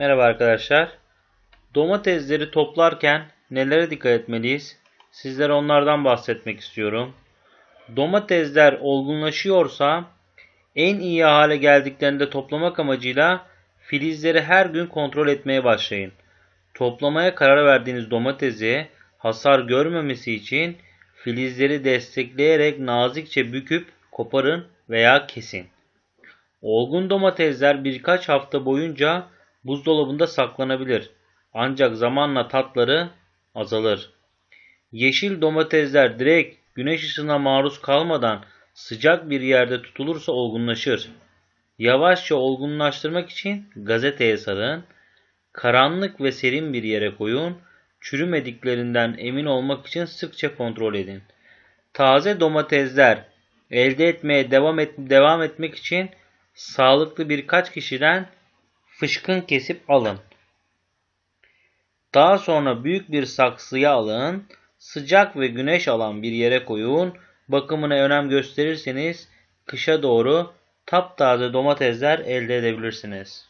Merhaba arkadaşlar. Domatesleri toplarken nelere dikkat etmeliyiz? Sizlere onlardan bahsetmek istiyorum. Domatesler olgunlaşıyorsa en iyi hale geldiklerinde toplamak amacıyla filizleri her gün kontrol etmeye başlayın. Toplamaya karar verdiğiniz domatesi hasar görmemesi için filizleri destekleyerek nazikçe büküp koparın veya kesin. Olgun domatesler birkaç hafta boyunca buzdolabında saklanabilir. Ancak zamanla tatları azalır. Yeşil domatesler direkt güneş ışığına maruz kalmadan sıcak bir yerde tutulursa olgunlaşır. Yavaşça olgunlaştırmak için gazeteye sarın. Karanlık ve serin bir yere koyun. Çürümediklerinden emin olmak için sıkça kontrol edin. Taze domatesler elde etmeye devam, et, devam etmek için sağlıklı birkaç kişiden fışkın kesip alın. Daha sonra büyük bir saksıya alın. Sıcak ve güneş alan bir yere koyun. Bakımına önem gösterirseniz kışa doğru taptaze domatesler elde edebilirsiniz.